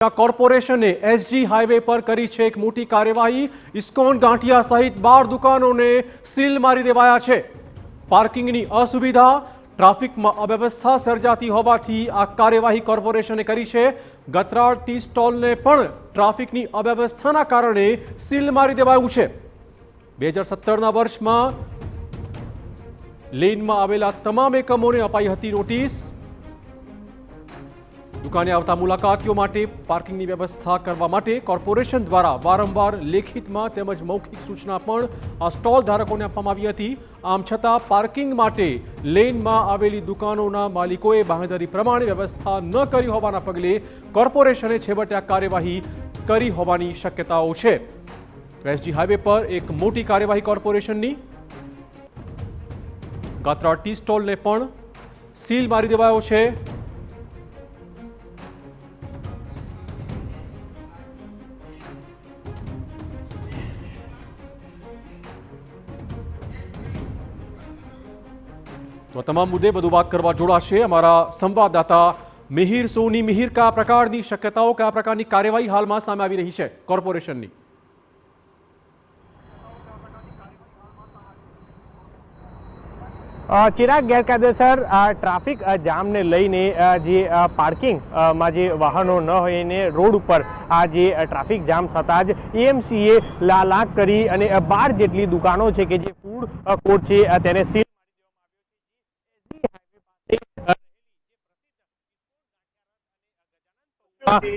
કોર્પોરેશને SG highway પર કરી છે એક મોટી કાર્યવાહી. ઇસ્કોન, ગાંઠિયા સહિત બાર દુકાનોને સીલ મારી દેવાયા છે. પાર્કિંગની અસુવિધા, ટ્રાફિકમાં અવ્યવસ્થા સર્જાતી હોવાથી આ કાર્યવાહી કોર્પોરેશને કરી છે. ગતરાળ ટી સ્ટોલને પણ ટ્રાફિકની અવ્યવસ્થાના કારણે સીલ મારી દેવાયું છે. બે હજાર સત્તરના વર્ષમાં લેનમાં આવેલા તમામ એકમોને અપાઈ હતી નોટિસ. દુકાને આવતા મુલાકાતીઓ માટે પાર્કિંગની વ્યવસ્થા કરવા માટે કોર્પોરેશન દ્વારા વારંવાર લેખિતમાં તેમજ મૌખિક સૂચના પણ આ સ્ટોલ ધારકોને આપવામાં આવી હતી. આમ છતાં પાર્કિંગ માટે લેનમાં આવેલી દુકાનોના માલિકોએ બાંહેધરી પ્રમાણે વ્યવસ્થા ન કરી હોવાના પગલે કોર્પોરેશને છેવટે આ કાર્યવાહી કરી હોવાની શક્યતાઓ છે. એસજી હાઈવે પર એક મોટી કાર્યવાહી કોર્પોરેશનની. ગાત્રા ટી સ્ટોલને પણ સીલ મારી દેવાયો છે. તો તમામ મુદ્દે બધું વાત કરવા જોડાશે અમારા સંવાદદાતા મિહિર સોની. મિહિર, કયા પ્રકારની શક્યતાઓ, કયા પ્રકારની કાર્યવાહી હાલમાં સામે આવી રહી છે કોર્પોરેશનની? ચિરાગ ગેરકાયદેસર ટ્રાફિક જામને લઈને જે પાર્કિંગમાં જે વાહનો ન હોય એને રોડ ઉપર, આ જે ટ્રાફિક જામ થતાં જ એએમસીએ લાલાક કરી અને બાર જેટલી દુકાનો છે કે જે ફૂડ કોર્ટ છે તેને સીલ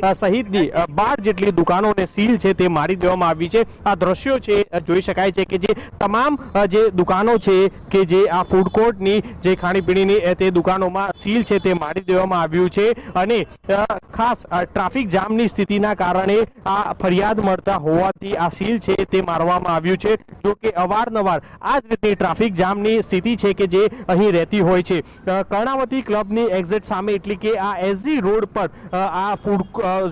અ, સહિતની બાર જેટલી દુકાનોને સીલ છે તે મારી દેવામાં આવી છે. આ દ્રશ્યો છે જોઈ શકાય છે કે જે તમામ જે દુકાનો છે કે જે આ ફૂડ કોર્ટની જે ખાણીપીણીની તે દુકાનોમાં સીલ છે તે મારી દેવામાં આવ્યું છે. અને ખાસ ટ્રાફિક જામની સ્થિતિના કારણે આ ફરિયાદ મળતા હોવાથી આ સીલ છે તે મારવામાં આવ્યું છે. જો કે અવારનવાર આ જ રીતે ટ્રાફિક જામની સ્થિતિ છે કે જે અહીં રહેતી હોય છે. કર્ણાવતી ક્લબની એક્ઝેટ સામે એટલે કે આ એસજી રોડ પર આ ફૂડ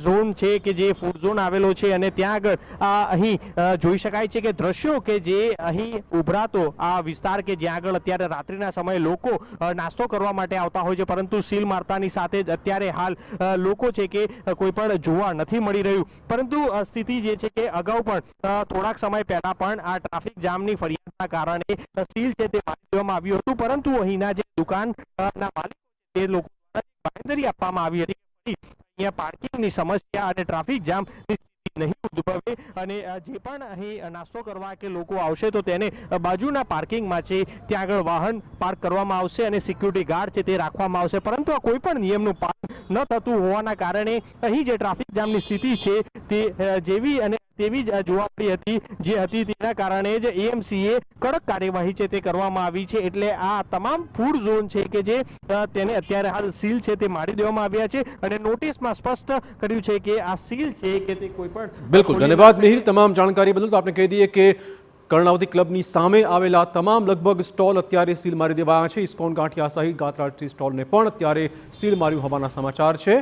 ઝોન છે કે જે ફૂડ ઝોન આવેલો છે અને ત્યાં આગળ અહીં જોઈ શકાય છે કે દ્રશ્યો કે જે અહીં ઉભરાતો આ વિસ્તાર કે જ્યાં આગળ અત્યારે રાત્રિના સમયે લોકો નાસ્તો કરવા માટે આવતા હોય છે, પરંતુ સીલ મારતાની સાથે જ અત્યારે હાલ લોકો છે કે કોઈ પણ જોવા નથી મળી રહ્યું. પરંતુ સ્થિતિ જે છે કે અગાઉ પણ થોડાક સમય પહેલા પણ આ ટ્રાફિક જામની ફરિયાદના કારણે સીલ છે તે મારી દેવામાં આવ્યું હતું, પરંતુ અહીંના જે દુકાનના માલિકો તે લોકો બાંધરી આપવામાં આવી હતી. અહીંયા પાર્કિંગની સમસ્યા અને ટ્રાફિક જામ નહીં ઉદ્ભવે અને જે પણ અહીં નાસ્તો કરવા કે લોકો આવશે તો તેને બાજુના પાર્કિંગમાં છે, ત્યાં આગળ વાહન પાર્ક કરવામાં આવશે અને સિક્યુરિટી ગાર્ડ છે તે રાખવામાં આવશે. પરંતુ આ કોઈ પણ નિયમનું પાલન ન થતું હોવાના કારણે અહીં જે ટ્રાફિક જામની સ્થિતિ છે તે જેવી અને તેવી જ જોવા મળી હતી જે હતી તેના કારણે જ એએમસીએ કડક કાર્યવાહી છે તે કરવામાં આવી છે. એટલે આ તમામ ફૂડ ઝોન છે કે જે તેને અત્યારે હાલ સીલ છે તે મારી દેવામાં આવ્યા છે. અને નોટિસમાં સ્પષ્ટ કર્યું છે કે આ સીલ છે કે તે કોઈ પણ બિલકુલ. ધન્યવાદ મિહિર. તમામ જાણકારી બદલ તો આપણે કહી દઈએ કે કર્ણાવતી ક્લબની સામે આવેલા તમામ લગભગ સ્ટોલ અત્યારે સીલ મારી દેવાયા છે. ઇસ્કોન ગાંઠિયા સહિત ગાત્રાટી સ્ટોલને પણ અત્યારે સીલ માર્યું હોવાના સમાચાર છે.